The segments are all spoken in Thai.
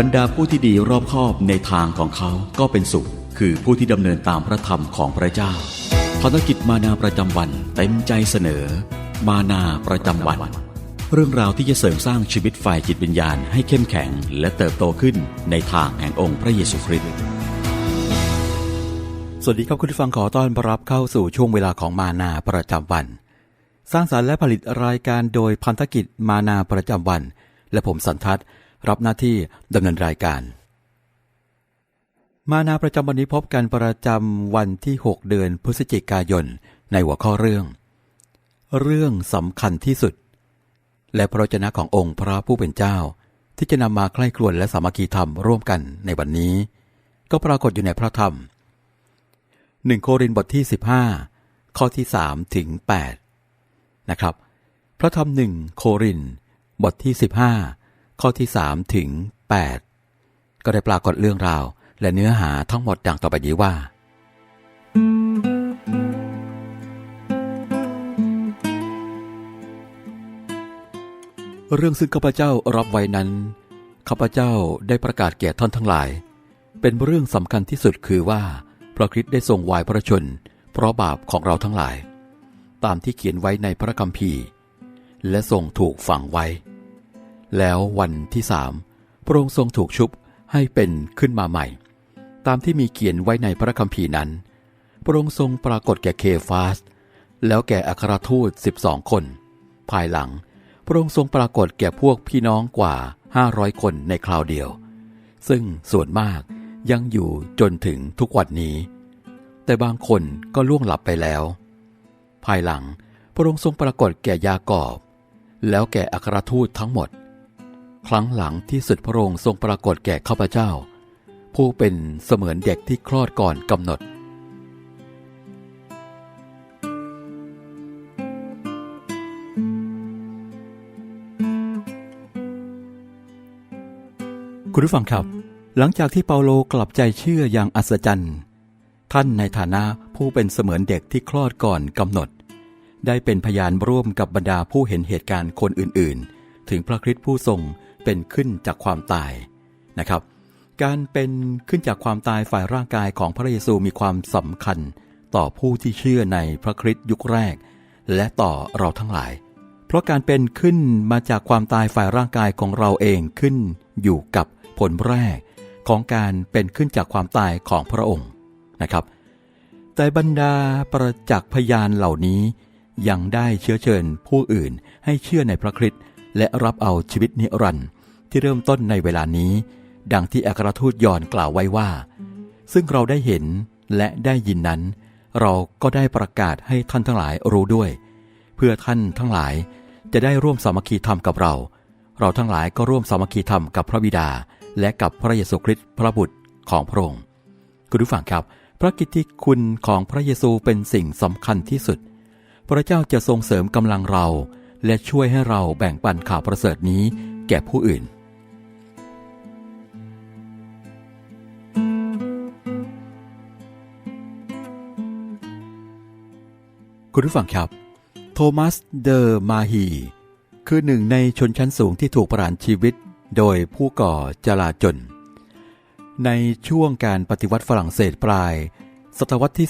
บรรดาผู้ที่ดีรอบคอบในทางของเขาก็เป็นสุข คือผู้ที่ดำเนินตามพระธรรมของพระเจ้าภารกิจมานาประจำวันเต็มใจเสนอ มานาประจำวัน เรื่องราวที่จะเสริมสร้างชีวิตฝ่ายจิตวิญญาณให้เข้มแข็งและเติบโตขึ้นในทางแห่งองค์พระเยซูคริสต์สวัสดีครับคุณผู้ฟังขอต้อนรับเข้าสู่ช่วงเวลาของมานาประจำวัน สร้างสารรค์และผลิตรายการโดยพันธกิจมานาประจำวัน และผมสันทัศน์ รับหน้าที่ดำเนินรายการ มานาประจำวันนี้พบกันประจำวันที่ 6 เดือนพฤศจิกายน ในหัวข้อเรื่อง เรื่องสำคัญที่สุด และพระวจนะขององค์พระผู้เป็นเจ้า ที่จะนำมาใคร่ครวญและสามัคคีธรรมร่วมกันในวันนี้ ก็ปรากฏอยู่ในพระธรรมหนึ่งโครินธ์บทที่ 15 ข้อที่3ถึง8นะครับ พระธรรมหนึ่งโครินธ์บทที่ 15 ข้อที่3ถึง8 ก็ได้ปรากฏเรื่องราว และเนื้อหาทั้งหมดดังต่อไปนี้ว่า เรื่องซึ่งข้าพเจ้ารับไว้นั้น ข้าพเจ้าได้ประกาศแก่ท่านทั้งหลาย เป็นเรื่องสำคัญที่สุดคือว่า พระคริสต์ได้ทรงวายพระชน เพราะบาปของเราทั้งหลาย ตามที่เขียนไว้ในพระคัมภีร์ และทรงถูกฝังไว้ แล้ววันที่สามพระองค์ทรงถูกชุบให้เป็นขึ้นมาใหม่ ตามที่มีเขียนไว้ในพระคัมภีร์นั้น พระองค์ทรงปรากฏแก่เคฟาส แล้วแก่อัครทูตสิบสองคน ภายหลัง พระองค์ทรงปรากฏแก่พวกพี่น้องกว่าห้าร้อยคนในคราวเดียว ซึ่งส่วนมากยังอยู่จนถึงทุกวันนี้ แต่บางคนก็ล่วงหลับไปแล้ว ภายหลังพระองค์ทรงปรากฏแก่ยากอบ แล้วแก่อัครทูตทั้งหมด ครั้งหลังที่สุดพระองค์ทรงปรากฏแก่ข้าพเจ้า ผู้เป็นเสมือนเด็กที่คลอดก่อนกำหนด คุณผู้ฟังครับ หลังจากที่เปาโลกลับใจเชื่ออย่างอัศจรรย์ ท่านในฐานะผู้เป็นเสมือนเด็กที่คลอดก่อนกำหนด ได้เป็นพยานร่วมกับบรรดาผู้เห็นเหตุการณ์คนอื่น ๆ ถึงพระคริสต์ผู้ทรง เป็นขึ้นจากความตายนะครับ การเป็นขึ้นจากความตายฝ่ายร่างกายของพระเยซูมีความสำคัญต่อผู้ที่เชื่อในพระคริสต์ยุคแรก และต่อเราทั้งหลาย เพราะการเป็นขึ้นมาจากความตายฝ่ายร่างกายของเราเองขึ้นอยู่กับผลแรกของการเป็นขึ้นจากความตายของพระองค์นะครับ แต่บรรดาประจักษ์พยานเหล่านี้ ยังได้เชื้อเชิญผู้อื่นให้เชื่อในพระคริสต์และรับเอาชีวิตนิรันดร์ ที่เริ่มต้นในเวลานี้ ดังที่อัครทูตยอนกล่าวไว้ว่า ซึ่งเราได้เห็นและได้ยินนั้น เราก็ได้ประกาศให้ท่านทั้งหลายรู้ด้วย เพื่อท่านทั้งหลายจะได้ร่วมสามัคคีธรรมกับเรา เราทั้งหลายก็ร่วมสามัคคีธรรมกับพระบิดา และกับพระเยซูคริสต์พระบุตรของพระองค์คุณผู้ฟังครับ พระกิตติคุณของพระเยซูเป็นสิ่งสำคัญที่สุด พระเจ้าจะทรงเสริมกำลังเรา และช่วยให้เราแบ่งปันข่าวประเสริฐนี้แก่ผู้อื่น คุณผู้ฟังครับ โทมัส เดอร์มาฮี คือหนึ่งในชนชั้นสูงที่ถูกประหารชีวิตโดยผู้ก่อจลาจล ในช่วงการปฏิวัติฝรั่งเศสปลาย ศตวรรษที่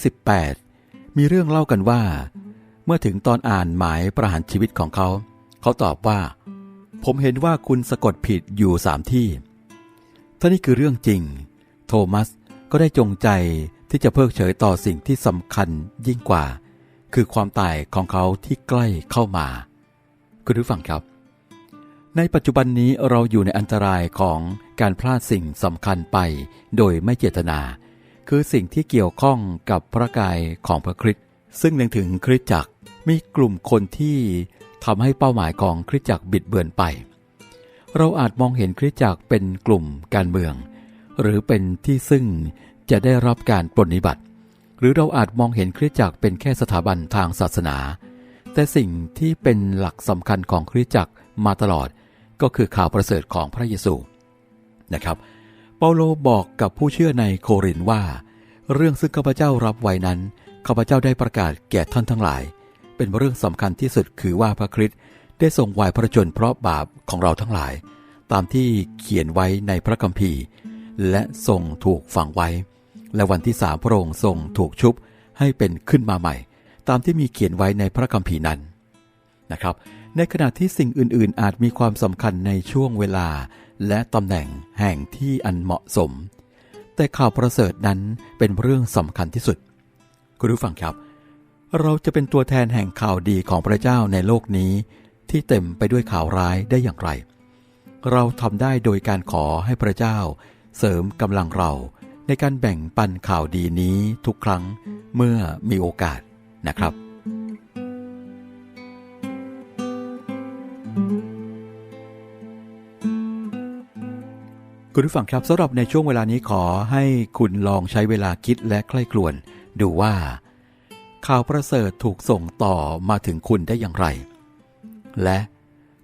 18 มีเรื่องเล่ากันว่า เมื่อถึงตอนอ่านหมายประหารชีวิตของเขา เขาตอบว่า ผมเห็นว่าคุณสะกดผิดอยู่สามที่ถ้านี่คือเรื่องจริง โทมัสก็ได้จงใจที่จะเพิกเฉยต่อสิ่งที่สำคัญยิ่งกว่า คือความตายของเขาที่ใกล้เข้ามา คุณผู้ฟังครับ ในปัจจุบันนี้เราอยู่ในอันตรายของการพลาดสิ่งสำคัญไปโดยไม่เจตนา คือสิ่งที่เกี่ยวข้องกับพระกายของพระคริสต์ซึ่งเล็งถึงคริสตจักรมีกลุ่มคนที่ทำให้เป้าหมายของคริสตจักรบิดเบือนไป เราอาจมองเห็นคริสตจักรเป็นกลุ่มการเมือง หรือเป็นที่ซึ่งจะได้รับการปรนนิบัติ หรือเราอาจมองเห็นคริสตจักรเป็นแค่สถาบันทางศาสนา แต่สิ่งที่เป็นหลักสำคัญของคริสตจักรมาตลอด ก็คือข่าวประเสริฐของพระเยซูนะครับ เปาโลบอกกับผู้เชื่อในโครินว่า เรื่องซึ่งข้าพเจ้ารับไว้นั้นข้าพเจ้าได้ประกาศแก่ท่านทั้งหลาย เป็นเรื่องสำคัญที่สุดคือว่าพระคริสต์ได้ทรงวายพระชนเพราะบาปของเราทั้งหลาย ตามที่เขียนไว้ในพระคัมภีร์ และทรงถูกฝังไว้ และวันที่สามพระองค์ทรงถูกชุบให้เป็นขึ้นมาใหม่ ตามที่มีเขียนไว้ในพระคัมภีร์นั้นนะครับ ในขณะที่สิ่งอื่นๆ อาจมีความสำคัญในช่วงเวลา และตำแหน่งแห่งที่อันเหมาะสม แต่ข่าวประเสริฐนั้นเป็นเรื่องสำคัญที่สุด คุณผู้ฟังครับ เราจะเป็นตัวแทนแห่งข่าวดีของพระเจ้าในโลกนี้ ที่เต็มไปด้วยข่าวร้ายได้อย่างไร เราทำได้โดยการขอให้พระเจ้า เสริมกำลังเรา ในการแบ่งปันข่าวดีนี้ทุกครั้งเมื่อมีโอกาสนะครับ คุณผู้ฟังครับสำหรับในช่วงเวลานี้ขอให้คุณลองใช้เวลาคิดและใคร่ครวญดูว่า ข่าวประเสริฐถูกส่งต่อมาถึงคุณได้อย่างไร และ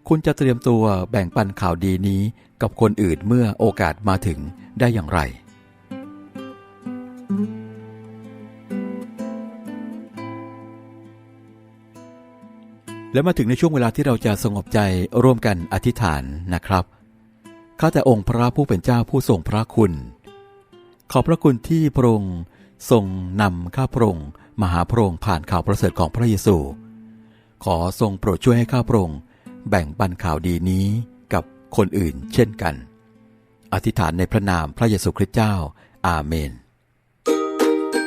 คุณจะเตรียมตัวแบ่งปันข่าวดีนี้กับคนอื่นเมื่อโอกาสมาถึงได้อย่างไร และมาถึงในช่วงเวลาที่เราจะสงบใจร่วมกันอธิษฐานนะครับ ข้าแต่องค์พระผู้เป็นเจ้าผู้ทรงพระคุณ ขอบพระคุณที่พระองค์ทรงนำข้าพระองค์มาหาพระองค์ผ่านข่าวประเสริฐของพระเยซู ขอทรงโปรดช่วยให้ข้าพระองค์แบ่งปันข่าวดีนี้กับคนอื่นเช่นกัน อธิษฐานในพระนามพระเยซูคริสต์เจ้า อาเมน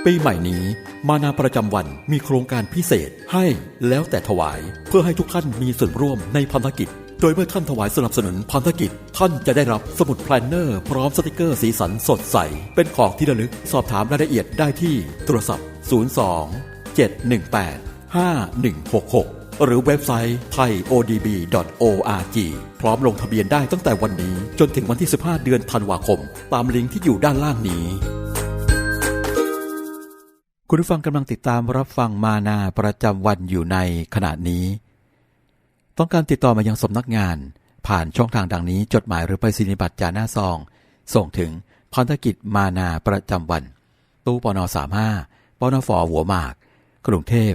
ปีใหม่นี้มานาประจำวันมีโครงการพิเศษให้แล้วแต่ถวายเพื่อให้ทุกท่านมีส่วนร่วมในพันธกิจ โดยเมื่อท่านถวายสนับสนุนพันธกิจ ท่านจะได้รับสมุดแพลนเนอร์พร้อมสติกเกอร์สีสันสดใส เป็นของที่ระลึกสอบถามรายละเอียดได้ที่โทรศัพท์ 02 718 5166 หรือเว็บไซต์ thaiodb.org พร้อมลงทะเบียนได้ตั้งแต่วันนี้จนถึงวันที่ 15 เดือนธันวาคม ตามลิงก์ที่อยู่ด้านล่างนี้ คุณผู้ฟังกำลังติดตามรับฟังมานาประจำวันอยู่ในขณะนี้ ต้องการติดต่อมายังสำนักงาน ผ่านช่องทางดังนี้ จดหมายหรือไปรษณียบัตรจาหน้าซอง ส่งถึงพันธกิจมานาประจำวัน ตู้ปน35ปนฟหัวหมาก กรุงเทพ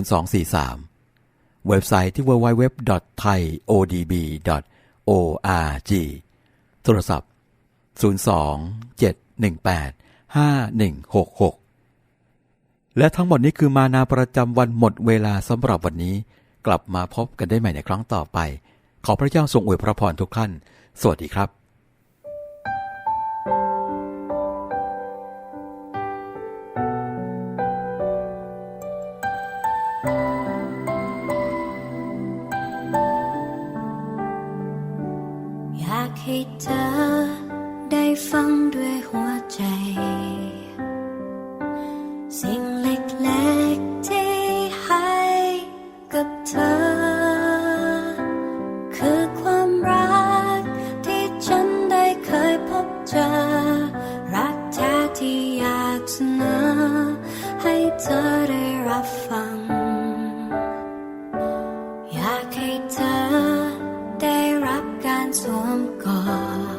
10243 เว็บไซต์ที่ www.thaiodb.org โทรศัพท์ 02 718 5166 และทั้งหมดนี้คือมานาประจำวันหมดเวลาสำหรับวันนี้ กลับมาพบกันได้ใหม่ในครั้งต่อไป ขอพระเจ้าทรงอวยพระพรทุกท่าน สวัสดีครับ ม